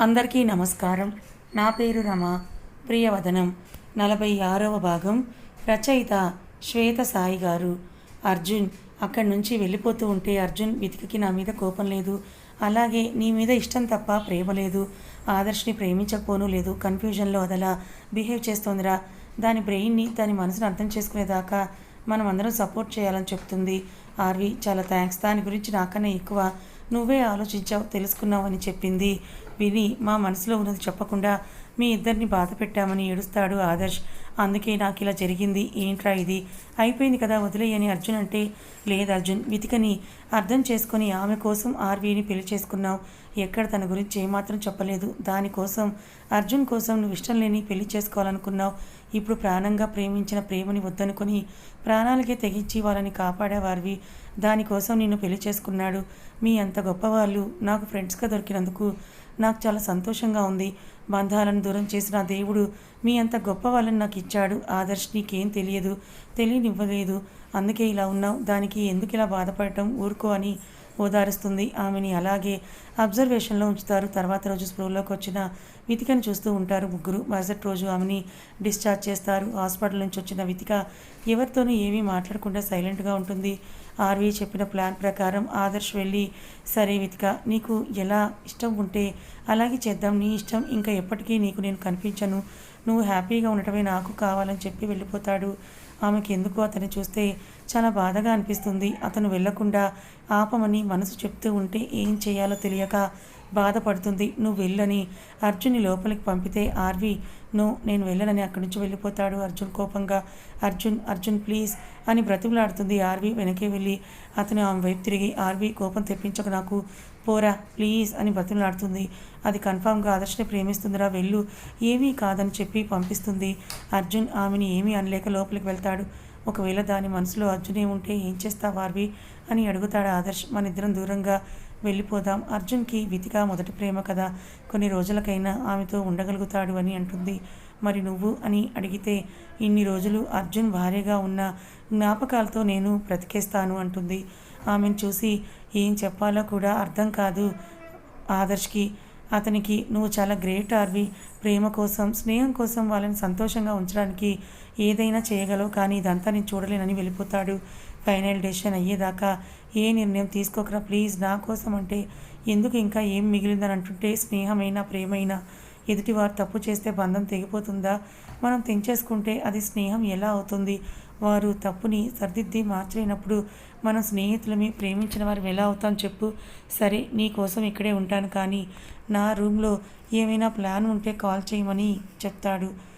అందరికీ నమస్కారం. నా పేరు రమ. ప్రియవదనం. నలభై ఆరవ భాగం. రచయిత శ్వేత సాయి గారు. అర్జున్ అక్కడి నుంచి వెళ్ళిపోతూ ఉంటే అర్జున్ వితికి నా మీద కోపం లేదు. అలాగే నీ మీద ఇష్టం తప్ప ప్రేమ లేదు. ఆదర్శ్ని ప్రేమించకపోను లేదు. కన్ఫ్యూజన్లో అదలా బిహేవ్ చేస్తోందిరా. దాని బ్రెయిన్ని దాని మనసును అర్థం చేసుకునేదాకా మనం అందరం సపోర్ట్ చేయాలని చెప్తుంది. ఆర్వి చాలా థ్యాంక్స్. దాని గురించి నాకన్నా ఎక్కువ నువ్వే ఆలోచించావు తెలుసుకున్నావు అని చెప్పింది. విని మా మనసులో ఉన్నది చెప్పకుండా మీ ఇద్దరిని బాధ పెట్టామని ఏడుస్తాడు ఆదర్శ్. అందుకే నాకు ఇలా జరిగింది. ఏంట్రా ఇది? అయిపోయింది కదా వదిలేయని అర్జున్ అంటే. లేదు అర్జున్ వితికని అర్థం చేసుకొని ఆమె కోసం ఆర్వీని పెళ్ళి చేసుకున్నావు. ఎక్కడ తన గురించి ఏమాత్రం చెప్పలేదు. దానికోసం అర్జున్ కోసం నువ్వు ఇష్టం లేని పెళ్ళి చేసుకోవాలనుకున్నావు. ఇప్పుడు ప్రాణంగా ప్రేమించిన ప్రేమని వద్దనుకొని ప్రాణాలకే తెగించి వాళ్ళని కాపాడేవారివి దానికోసం నిన్ను పెళ్ళి చేసుకున్నాడు. మీ అంత గొప్పవాళ్ళు నాకు ఫ్రెండ్స్గా దొరికినందుకు నాకు చాలా సంతోషంగా ఉంది. బంధాలను దూరం చేసిన దేవుడు మీ అంత గొప్ప వాళ్ళని నాకు ఇచ్చాడు. ఆదర్శ్ నీకేం తెలియదు తెలియనివ్వలేదు. అందుకే ఇలా ఉన్నావు. దానికి ఎందుకు ఇలా బాధపడటం? ఊరుకో అని ఓదారుస్తుంది. ఆమెని అలాగే అబ్జర్వేషన్లో ఉంచుతారు. తర్వాత రోజు స్పృహలోకి వచ్చిన వితికను చూస్తూ ఉంటారు ముగ్గురు. మరుసటి రోజు ఆమెని డిశ్చార్జ్ చేస్తారు. హాస్పిటల్ నుంచి వచ్చిన వితిక ఎవరితోనూ ఏమీ మాట్లాడకుండా సైలెంట్గా ఉంటుంది. ఆర్వీ చెప్పిన ప్లాన్ ప్రకారం ఆదర్శ్ వెళ్ళి సరే వితిక నీకు ఎలా ఇష్టం ఉంటే అలాగే చేద్దాం నీ ఇష్టం ఇంకా ఎప్పటికీ నీకు నేను కనిపించను. నువ్వు హ్యాపీగా ఉండటమే నాకు కావాలని చెప్పి వెళ్ళిపోతాడు. ఆమెకి ఎందుకు అతను చూస్తే చాలా బాధగా అనిపిస్తుంది. అతను వెళ్ళకుండా ఆపమని మనసు చెప్తూ ఉంటే ఏం చేయాలో తెలియక బాధపడుతుంది. నువ్వు వెళ్ళని అర్జున్ని లోపలికి పంపితే ఆర్వి నో నేను వెళ్ళనని అక్కడి నుంచి వెళ్ళిపోతాడు అర్జున్ కోపంగా. అర్జున్ అర్జున్ ప్లీజ్ అని బ్రతిమలాడుతుంది ఆర్వి. వెనకే వెళ్ళి అతను ఆమె వైపు తిరిగి ఆర్వి కోపం తెప్పించక నాకు. పోరా ప్లీజ్ అని బ్రతిమలాడుతుంది. అది కన్ఫామ్గా ఆదర్శని ప్రేమిస్తుందిరా వెళ్ళు. ఏమీ కాదని చెప్పి పంపిస్తుంది. అర్జున్ ఆమెని ఏమీ అనలేక లోపలికి వెళ్తాడు. ఒకవేళ దాని మనసులో అర్జునే ఉంటే ఏం చేస్తావు ఆర్వి? అని అడుగుతాడు ఆదర్శ్. మన ఇద్దరం దూరంగా వెళ్ళిపోదాం. అర్జున్కి వితిక మొదటి ప్రేమ కదా. కొన్ని రోజులకైనా ఆమెతో ఉండగలుగుతాడు అని అంటుంది. మరి నువ్వు అని అడిగితే ఇన్ని రోజులు అర్జున్ భార్యగా ఉన్న జ్ఞాపకాలతో నేను బ్రతికేస్తాను అంటుంది. ఆమెను చూసి ఏం చెప్పాలో కూడా అర్థం కాదు ఆదర్శ్కి. అతనికి నువ్వు చాలా గ్రేట్ ఆర్వి. ప్రేమ కోసం స్నేహం కోసం వాళ్ళని సంతోషంగా ఉంచడానికి ఏదైనా చేయగలవు కానీ ఇదంతా నేను చూడలేనని వెళ్ళిపోతాడు. ఫైనల్ డెసిషన్ అయ్యేదాకా ఏ నిర్ణయం తీసుకోకరా? ప్లీజ్ నా కోసం అంటే ఎందుకు ఇంకా ఏం మిగిలిందని అంటుంటే స్నేహమైనా ప్రేమైనా ఎదుటివారు తప్పు చేస్తే బంధం తెగిపోతుందా? మనం తెంచేసుకుంటే అది స్నేహం ఎలా అవుతుంది? వారు తప్పుని సర్దిద్ది మార్చలేనప్పుడు మనం స్నేహితులమే ప్రేమించిన వారు ఎలా అవుతాం చెప్పు. సరే నీ కోసం ఇక్కడే ఉంటాను కానీ నా రూమ్లో ఏమైనా ప్లాన్ ఉంటే కాల్ చేయమని చెప్తాడు.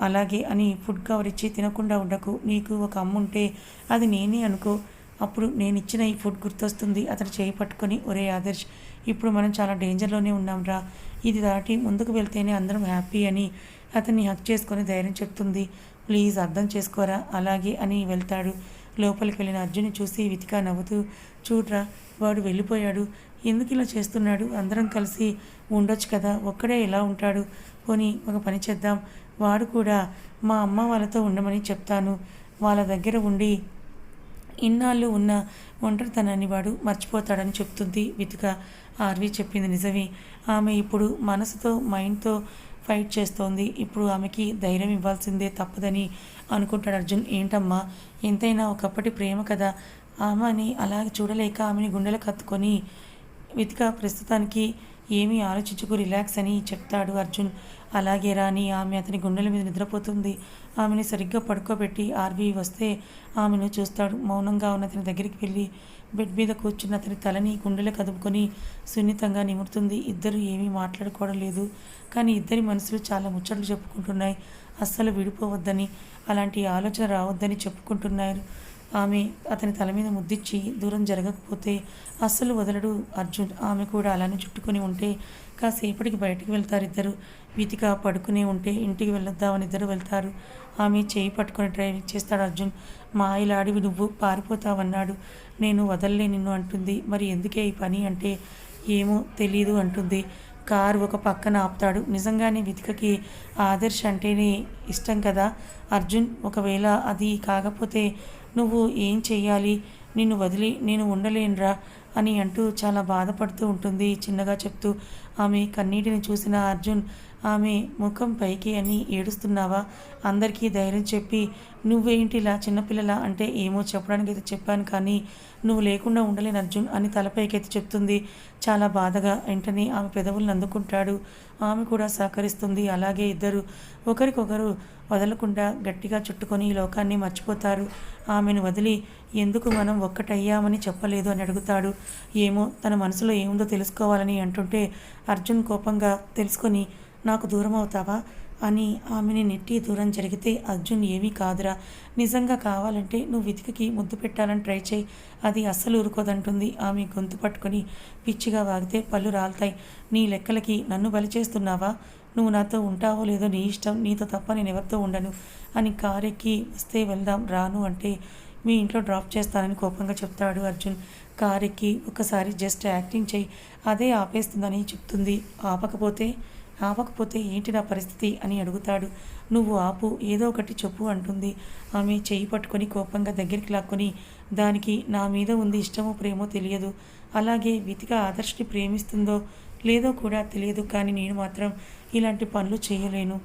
అలాగే అని ఫుడ్ కవర్ ఇచ్చి తినకుండా ఉండకు. నీకు ఒక అమ్మ ఉంటే అది నేనే అనుకో. అప్పుడు నేను ఇచ్చిన ఈ ఫుడ్ గుర్తొస్తుంది. అతను చేయి పట్టుకొని ఒరే ఆదర్శ్ ఇప్పుడు మనం చాలా డేంజర్లోనే ఉన్నాంరా. ఇది దాటి ముందుకు వెళ్తేనే అందరం హ్యాపీ అని అతన్ని హక్ చేసుకొని ధైర్యం చెప్తుంది. ప్లీజ్ అర్థం చేసుకోరా? అలాగే అని వెళ్తాడు. లోపలికి వెళ్ళిన అర్జున్ని చూసి వితికా నవ్వుతూ చూడ్రా వాడు వెళ్ళిపోయాడు. ఎందుకు ఇలా చేస్తున్నాడు? అందరం కలిసి ఉండొచ్చు కదా. ఒక్కడే ఇలా ఉంటాడు? పోనీ ఒక పని చేద్దాం. వాడు కూడా మా అమ్మ వాళ్ళతో ఉండమని చెప్తాను. వాళ్ళ దగ్గర ఉండి ఇన్నాళ్ళు ఉన్న ఒంటరితనాన్ని వాడు మర్చిపోతాడని చెప్తుంది వితుక. ఆర్వి చెప్పింది నిజమే. ఆమె ఇప్పుడు మనసుతో మైండ్తో ఫైట్ చేస్తోంది. ఇప్పుడు ఆమెకి ధైర్యం ఇవ్వాల్సిందే తప్పదని అనుకుంటాడు అర్జున్. ఏంటమ్మా ఎంతైనా ఒకప్పటి ప్రేమ కదా. ఆమెని అలా చూడలేక ఆమెని గుండెలకు కత్తుకొని వితిక ప్రస్తుతానికి ఏమీ ఆలోచించుకు రిలాక్స్ అని చెప్తాడు అర్జున్. అలాగే రాని ఆమె అతని గుండెల మీద నిద్రపోతుంది. ఆమెని సరిగ్గా పడుకోబెట్టి ఆర్వి వస్తే ఆమెను చూస్తాడు. మౌనంగా ఉన్న అతని దగ్గరికి వెళ్ళి బెడ్ మీద కూర్చున్న అతని తలని గుండెలు కదుపుకొని సున్నితంగా నిమురుతుంది. ఇద్దరు ఏమీ మాట్లాడుకోవడం లేదు. కానీ ఇద్దరి మనసులు చాలా ముచ్చట్లు చెప్పుకుంటున్నాయి. అస్సలు విడిపోవద్దని అలాంటి ఆలోచన రావద్దని చెప్పుకుంటున్నారు. ఆమె అతని తల మీద ముద్దిచ్చి దూరం జరగకపోతే అస్సలు వదలడు అర్జున్. ఆమె కూడా అలానే చుట్టుకొని ఉంటే కాసేపటికి బయటికి వెళ్తారు ఇద్దరు. వీతిక పడుకునే ఉంటే ఇంటికి వెళ్ళొద్దామని ఇద్దరు వెళ్తారు. ఆమె చేయి పట్టుకొని డ్రైవింగ్ చేస్తాడు అర్జున్. మాయలాడివి నువ్వు పారిపోతావన్నాడు. నేను వదల్లే నిన్ను అంటుంది. మరి ఎందుకే ఈ పని అంటే ఏమో తెలీదు అంటుంది. కారు ఒక పక్కన ఆపుతాడు. నిజంగానే వితికకి ఆదర్శ్ అంటేనే ఇష్టం కదా అర్జున్? ఒకవేళ అది కాకపోతే నువ్వు ఏం చెయ్యాలి? నిన్ను వదిలి నేను ఉండలేనురా అని అంటూ చాలా బాధపడుతూ ఉంటుంది చిన్నగా చెప్తూ. ఆమె కన్నీటిని చూసిన అర్జున్ ఆమె ముఖం పైకి అని ఏడుస్తున్నావా? అందరికీ ధైర్యం చెప్పి నువ్వేంటి ఇలా చిన్నపిల్లల? అంటే ఏమో చెప్పడానికి అయితే చెప్పాను కానీ నువ్వు లేకుండా ఉండలేను అర్జున్ అని తలపైకైతే చెప్తుంది. చాలా బాధగా వెంటనే ఆమె పెదవులను అందుకుంటాడు. ఆమె కూడా సహకరిస్తుంది. అలాగే ఇద్దరు ఒకరికొకరు వదలకుండా గట్టిగా చుట్టుకొని ఈ లోకాన్ని మర్చిపోతారు. ఆమెను వదిలి ఎందుకు మనం ఒక్కటయ్యామని చెప్పలేదు? అని అడుగుతాడు. ఏమో తన మనసులో ఏముందో తెలుసుకోవాలని అంటుంటే అర్జున్ కోపంగా తెలుసుకొని నాకు దూరం అవుతావా? అని ఆమెని నెట్టి దూరం జరిగితే అర్జున్ ఏమీ కాదురా. నిజంగా కావాలంటే నువ్వు వెతికికి ముద్దు పెట్టాలని ట్రై చేయి. అది అస్సలు ఊరుకోదంటుంది. ఆమె గొంతు పట్టుకొని పిచ్చిగా వాగితే పళ్ళు రాలుతాయి. నీ లెక్కలకి నన్ను బలి చేస్తున్నావా? నువ్వు నాతో ఉంటావో లేదో నీ ఇష్టం. నీతో తప్ప నేను ఎవరితో ఉండను. అని కారెక్కి వస్తే వెళ్దాం రాను అంటే మీ ఇంట్లో డ్రాప్ చేస్తానని కోపంగా చెప్తాడు అర్జున్. కారెక్కి ఒకసారి జస్ట్ యాక్టింగ్ చేయి. అదే ఆపేస్తుందని చెప్తుంది. ఆపకపోతే ఆపకపోతే ఏంటి నా పరిస్థితి అని అడుగుతాడు. నువ్వు ఆపు ఏదో ఒకటి చెప్పు అంటుంది. ఆమె చేయి పట్టుకొని కోపంగా దగ్గరికి లాక్కొని దానికి నా మీద ఉంది ఇష్టమో ప్రేమో తెలియదు. అలాగే వితిక ఆదర్శని ప్రేమిస్తుందో లేదో కూడా తెలియదు కానీ నేను మాత్రం ఇలాంటి పనులు చేయలేను.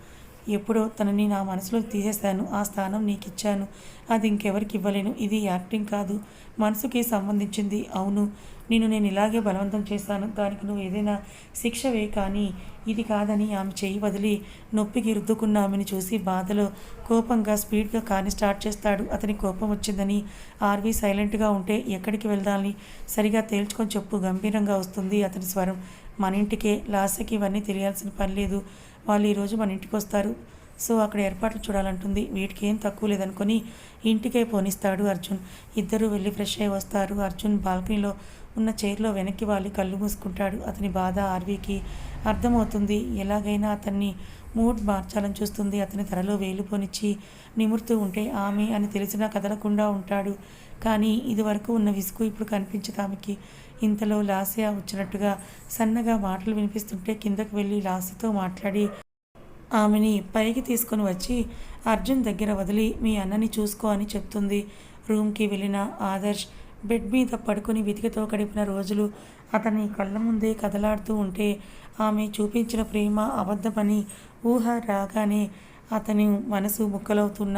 ఎప్పుడో తనని నా మనసులో తీసేశాను ఆ స్థానం నీకు ఇచ్చాను అది ఇంకెవరికి ఇవ్వలేను ఇది యాక్టింగ్ కాదు. మనసుకి సంబంధించింది. అవును నేను నేను ఇలాగే బలవంతం చేశాను దానికి నువ్వు ఏదైనా శిక్షవే కానీ ఇది కాదని ఆమె చేయి వదిలి నొప్పికి రుద్దుకున్న ఆమెను చూసి బాధలో కోపంగా స్పీడ్గా కాని స్టార్ట్ చేస్తాడు. అతని కోపం వచ్చిందని ఆర్వి సైలెంట్గా ఉంటే ఎక్కడికి వెళ్దాలని సరిగా తేల్చుకొని చెప్పు. గంభీరంగా వస్తుంది అతని స్వరం. మన ఇంటికే లాస్యకి ఇవన్నీ తెలియాల్సిన పని లేదు. వాళ్ళు ఈరోజు మన ఇంటికి వస్తారు. సో అక్కడ ఏర్పాట్లు చూడాలంటుంది. వీటికి ఏం తక్కువ లేదనుకొని ఇంటికే పోనిస్తాడు అర్జున్. ఇద్దరు వెళ్ళి ఫ్రెష్ అయి వస్తారు. అర్జున్ బాల్కనీలో ఉన్న చైర్లో వెనక్కి వాలి కళ్ళు మూసుకుంటాడు. అతని బాధ ఆర్వీకి అర్థమవుతుంది. ఎలాగైనా అతన్ని మూడ్ మార్చాలని చూస్తుంది. అతని తలలో వేలు పోనిచ్చి నిమురుతూ ఉంటే ఆమె అని తెలిసినా కదలకుండా ఉంటాడు. కానీ ఇదివరకు ఉన్న విసుగు ఇప్పుడు కనిపించదు ఆమెకి. ఇంతలో లాస్య వచ్చినట్టుగా సన్నగా మాటలు వినిపిస్తుంటే కిందకు వెళ్ళి లాస్యతో మాట్లాడి ఆమెని పైకి తీసుకొని వచ్చి అర్జున్ దగ్గర వదిలి మీ అన్నని చూసుకో అని చెప్తుంది. రూమ్కి వెళ్ళిన ఆదర్శ్ బెడ్ మీద పడుకొని వెతికతో గడిపిన రోజులు అతని కళ్ళ ముందే కదలాడుతూ ఉంటే ఆమె చూపించిన ప్రేమ అబద్ధమని ఊహ రాగానే అతని మనసు ముక్కలవుతున్న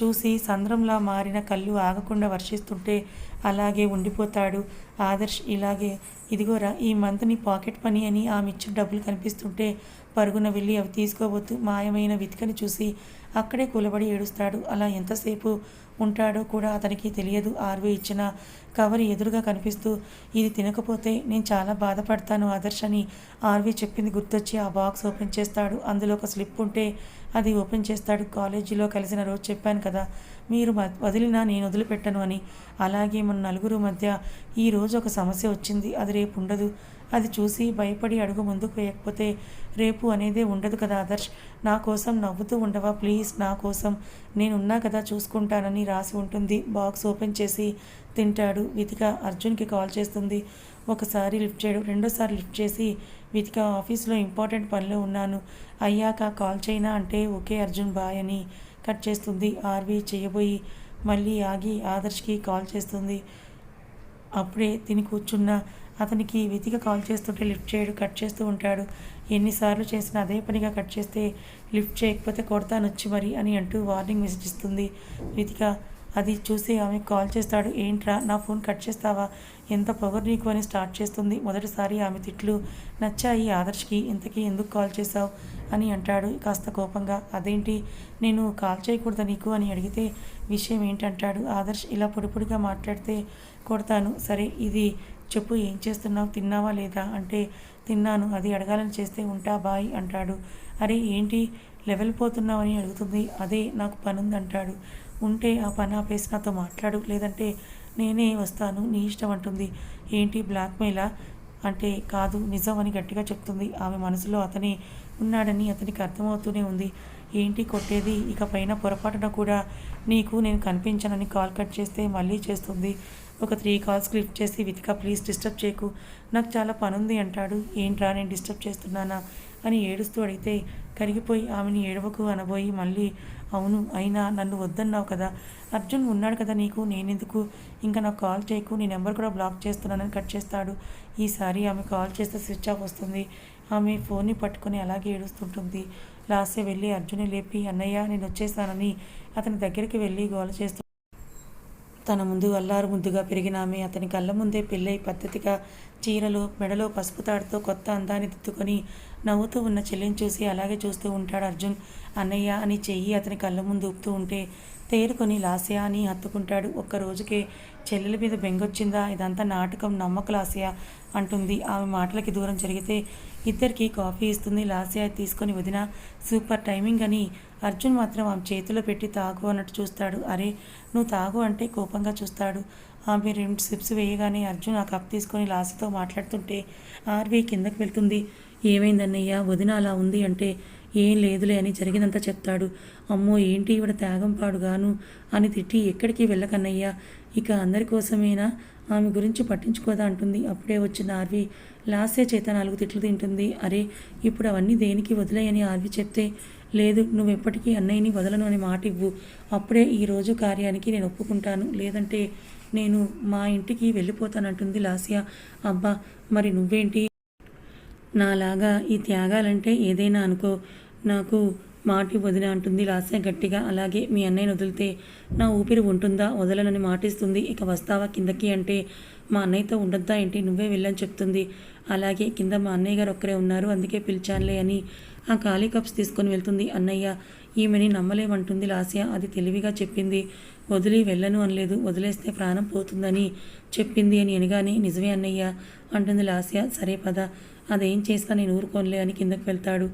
చూసి సంద్రంలా మారిన కళ్ళు ఆగకుండా వర్షిస్తుంటే అలాగే ఉండిపోతాడు. ఆదర్శ్ ఇలాగే ఇదిగోరా ఈ మంత్ని పాకెట్ పని అని ఆమె ఇచ్చిన డబ్బులు కనిపిస్తుంటే పరుగున వెళ్ళి అవి తీసుకోబోతు మాయమైన వితికని చూసి అక్కడే కూలబడి ఏడుస్తాడు. అలా ఎంతసేపు ఉంటాడో కూడా అతనికి తెలియదు. ఆర్వి ఇచ్చిన కవర్ ఎదురుగా కనిపిస్తూ ఇది తినకపోతే నేను చాలా బాధపడతాను ఆదర్శ్ అని ఆర్వి చెప్పింది గుర్తొచ్చి ఆ బాక్స్ ఓపెన్ చేస్తాడు. అందులో ఒక స్లిప్ ఉంటే అది ఓపెన్ చేస్తాడు. కాలేజీలో కలిసిన రోజు చెప్పాను కదా మీరు వదిలినా నేను వదిలిపెట్టను అని. అలాగే మన నలుగురు మధ్య ఈ రోజు ఒక సమస్య వచ్చింది. అది రేపు ఉండదు. అది చూసి భయపడి అడుగు ముందుకు వేయకపోతే రేపు అనేదే ఉండదు కదా ఆదర్శ్. నా కోసం నవ్వుతూ ఉండవా? ప్లీజ్ నా కోసం. నేనున్నా కదా చూసుకుంటానని రాసి ఉంటుంది. బాక్స్ ఓపెన్ చేసి తింటాడు వితిక. అర్జున్కి కాల్ చేస్తుంది. ఒకసారి లిఫ్ట్ చేయడం. రెండోసారి లిఫ్ట్ చేసి వితిక ఆఫీస్లో ఇంపార్టెంట్ పనిలో ఉన్నాను. అయ్యాక కాల్ చేయనా అంటే ఓకే అర్జున్ బాయ్ అని కట్ చేస్తుంది. ఆర్వి చేయబోయి మళ్ళీ ఆగి ఆదర్శ్కి కాల్ చేస్తుంది. అప్పుడే తిని కూర్చున్న అతనికి వెతిక కాల్ చేస్తుంటే లిఫ్ట్ చేయడు కట్ చేస్తూ ఉంటాడు. ఎన్నిసార్లు చేసినా అదే పనిగా కట్ చేస్తే లిఫ్ట్ చేయకపోతే కొడతానొచ్చి మరి అని అంటూ వార్నింగ్ మెసేజ్ ఇస్తుంది. వెతిక అది చూసి ఆమె కాల్ చేస్తాడు ఏంట్రా నా ఫోన్ కట్ చేస్తావా? ఎంత పొగరు నీకు? అని స్టార్ట్ చేస్తుంది. మొదటిసారి ఆమె తిట్లు. నచ్చాయి ఆదర్శ్కి ఇంతకీ ఎందుకు కాల్ చేశావు? అని అంటాడు కాస్త కోపంగా. అదేంటి? నేను కాల్ చేయకూడదా నీకు? అని అడిగితే విషయం ఏంటంటాడు? ఆదర్శ్ ఇలా పొడిపొడిగా మాట్లాడితే కొడతాను. సరే ఇది చెప్పు ఏం చేస్తున్నావు? తిన్నావా లేదా? అంటే తిన్నాను. అది అడగాలని చేస్తే ఉంటా బాయ్ అంటాడు. అరే ఏంటి? లెవెల్ పోతున్నావని అడుగుతుంది. అదే నాకు పనుంది అంటాడు ఉంటే ఆ పని ఆపేసి నాతో మాట్లాడు లేదంటే నేనే వస్తాను నీ ఇష్టం అంటుంది. ఏంటి బ్లాక్మెయిలా? అంటే కాదు నిజం అని గట్టిగా చెప్తుంది. ఆమె మనసులో అతని ఉన్నాడని అతనికి అర్థమవుతూనే ఉంది. ఏంటి కొట్టేది? ఇక పైన పొరపాటున కూడా నీకు నేను కనిపించానని కాల్ కట్ చేస్తే మళ్ళీ చేస్తుంది. ఒక త్రీ కాల్స్ లిఫ్ట్ చేసి వితిక ప్లీజ్ డిస్టర్బ్ చేయకు. నాకు చాలా పనుంది అంటాడు. ఏంట్రా నేను డిస్టర్బ్ చేస్తున్నానా? అని ఏడుస్తూ అడిగితే కరిగిపోయి ఆమెని ఏడవకు అనబోయి మళ్ళీ అవును అయినా నన్ను వద్దన్నావు కదా. అర్జున్ ఉన్నాడు కదా నీకు నేనెందుకు? ఇంకా నాకు కాల్ చేయకు నీ నెంబర్ కూడా బ్లాక్ చేస్తున్నానని కట్ చేస్తాడు. ఈసారి ఆమె కాల్ చేస్తే స్విచ్ ఆఫ్ వస్తుంది. ఆమె ఫోన్ని పట్టుకొని అలాగే ఏడుస్తుంటుంది. లాస్య వెళ్ళి అర్జునే లేపి అన్నయ్య నేను వచ్చేసానని. అతని దగ్గరికి వెళ్ళి గోల చేస్తూ తన ముందు అల్లారు ముద్దుగా పెరిగిన ఆమె అతని కళ్ళ ముందే పెళ్ళై పద్ధతిగా చీరలో మెడలో పసుపు తాడుతో కొత్త అందాన్ని దిద్దుకొని నవ్వుతూ ఉన్న చెల్లిని చూసి అలాగే చూస్తూ ఉంటాడు అర్జున్. అన్నయ్య అని చెయ్యి అతని కళ్ళ ముందు ఊపుతూ ఉంటే తేరుకొని లాస్యా అని హత్తుకుంటాడు. ఒక్క రోజుకే చెల్లెల మీద బెంగొచ్చిందా? ఇదంతా నాటకం నమ్మక లాస్యా అంటుంది. ఆమె మాటలకి దూరం జరిగితే ఇద్దరికి కాఫీ ఇస్తుంది. లాస్యా తీసుకొని వదిన సూపర్ టైమింగ్ అని అర్జున్ మాత్రం ఆమె చేతిలో పెట్టి తాగు అన్నట్టు చూస్తాడు. అరే నువ్వు తాగు అంటే కోపంగా చూస్తాడు. ఆమె రెండు సిప్స్ వేయగానే అర్జున్ ఆ కప్ తీసుకొని లాస్యతో మాట్లాడుతుంటే ఆర్వి కిందకి వెళ్తుంది. ఏమైందన్నయ్య? వదిన అలా ఉంది అంటే ఏం లేదులే అని జరిగినంత చెప్తాడు. అమ్మో ఏంటి ఈవిడ త్యాగం పాడుగాను? అని తిట్టి ఎక్కడికి వెళ్ళకన్నయ్యా ఇక అందరి కోసమేనా? ఆమె గురించి పట్టించుకోదా అంటుంది. అప్పుడే వచ్చిన ఆర్వి లాస్య చేత నాలుగు తిట్లు తింటుంది. అరే ఇప్పుడు అవన్నీ దేనికి వదిలేయని ఆర్వి చెప్తే లేదు నువ్వెప్పటికీ అన్నయ్యని వదలను అని మాట ఇవ్వు. అప్పుడే ఈ రోజు కార్యానికి నేను ఒప్పుకుంటాను. లేదంటే నేను మా ఇంటికి వెళ్ళిపోతానంటుంది లాస్య. అబ్బా మరి నువ్వేంటి? నాలాగా ఈ త్యాగాలంటే ఏదైనా అనుకో. నాకు మాటి వదిన అంటుంది. లాస్య గట్టిగా అలాగే మీ అన్నయ్యని వదిలితే నా ఊపిరి ఉంటుందా? వదలనని మాటిస్తుంది. ఇక వస్తావా కిందకి అంటే మా అన్నయ్యతో ఉండొద్దా ఏంటి? నువ్వే వెళ్ళని చెప్తుంది. అలాగే కింద మా అన్నయ్య గారు ఒక్కరే ఉన్నారు. అందుకే పిలిచానులే అని ఆ ఖాళీ కప్స్ తీసుకొని వెళ్తుంది. అన్నయ్య ఈమెని నమ్మలేమంటుంది లాస్య. అది తెలివిగా చెప్పింది. వదిలి వెళ్ళను అనలేదు. వదిలేస్తే ప్రాణం పోతుందని చెప్పింది అని అనగానే నిజమే అన్నయ్య అంటుంది లాస్య. సరే పద. అదేం చేస్తా? నేను ఊరుకోనులే అని కిందకు వెళ్తాడు.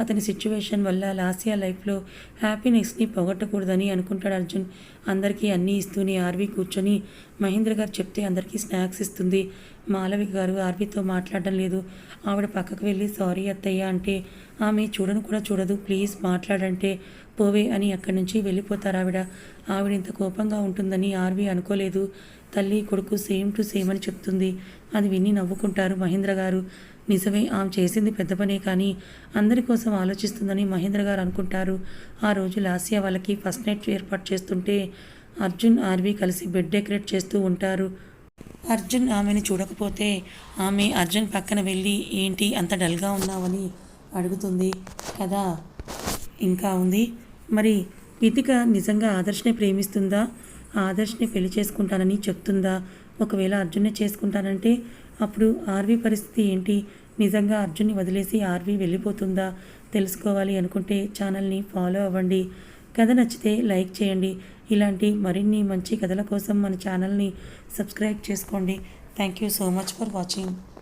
అతని సిచ్యువేషన్ వల్ల లాస్యా లైఫ్లో హ్యాపీనెస్ని పొగట్టకూడదని అనుకుంటాడు అర్జున్. అందరికీ అన్నీ ఇస్తూనే ఆర్వీ కూర్చొని మహేంద్ర గారు చెప్తే అందరికీ స్నాక్స్ ఇస్తుంది. మాలవి గారు ఆర్వీతో మాట్లాడడం లేదు. ఆవిడ పక్కకు వెళ్ళి సారీ అత్తయ్య అంటే ఆమె చూడను కూడా చూడదు. ప్లీజ్ మాట్లాడంటే పోవే అని అక్కడి నుంచి వెళ్ళిపోతారు ఆవిడ. ఆవిడ ఇంత కోపంగా ఉంటుందని ఆర్వీ అనుకోలేదు. తల్లి కొడుకు సేమ్ టు సేమ్ అని చెప్తుంది. అది విని నవ్వుకుంటారు మహేంద్ర గారు. నిజమే ఆమె చేసింది పెద్ద పనే కానీ అందరి కోసం ఆలోచిస్తుందని మహేంద్ర గారు అనుకుంటారు. ఆ రోజు లాస్యా వాళ్ళకి ఫస్ట్ నైట్ ఏర్పాటు చేస్తుంటే అర్జున్ ఆర్వి కలిసి బెడ్ డెకరేట్ చేస్తూ ఉంటారు. అర్జున్ ఆమెను చూడకపోతే ఆమె అర్జున్ పక్కన వెళ్ళి ఏంటి అంత డల్గా ఉన్నావని? అడుగుతుంది. కదా ఇంకా ఉంది. మరి వితిక నిజంగా ఆదర్శనే ప్రేమిస్తుందా? ఆదర్శ్ని పెళ్ళి చేసుకుంటానని చెప్తుందా? ఒకవేళ అర్జున్నే చేసుకుంటానంటే అప్పుడు ఆర్వి పరిస్థితి ఏంటి? నిజంగా అర్జున్ని వదిలేసి ఆర్వి వెళ్ళిపోతుందా? తెలుసుకోవాలి అనుకుంటే ఛానల్ని ఫాలో అవ్వండి. కథ నచ్చితే లైక్ చేయండి. ఇలాంటి మరిన్ని మంచి కథల కోసం మన ఛానల్ని సబ్స్క్రైబ్ చేసుకోండి. Thank you so much for watching.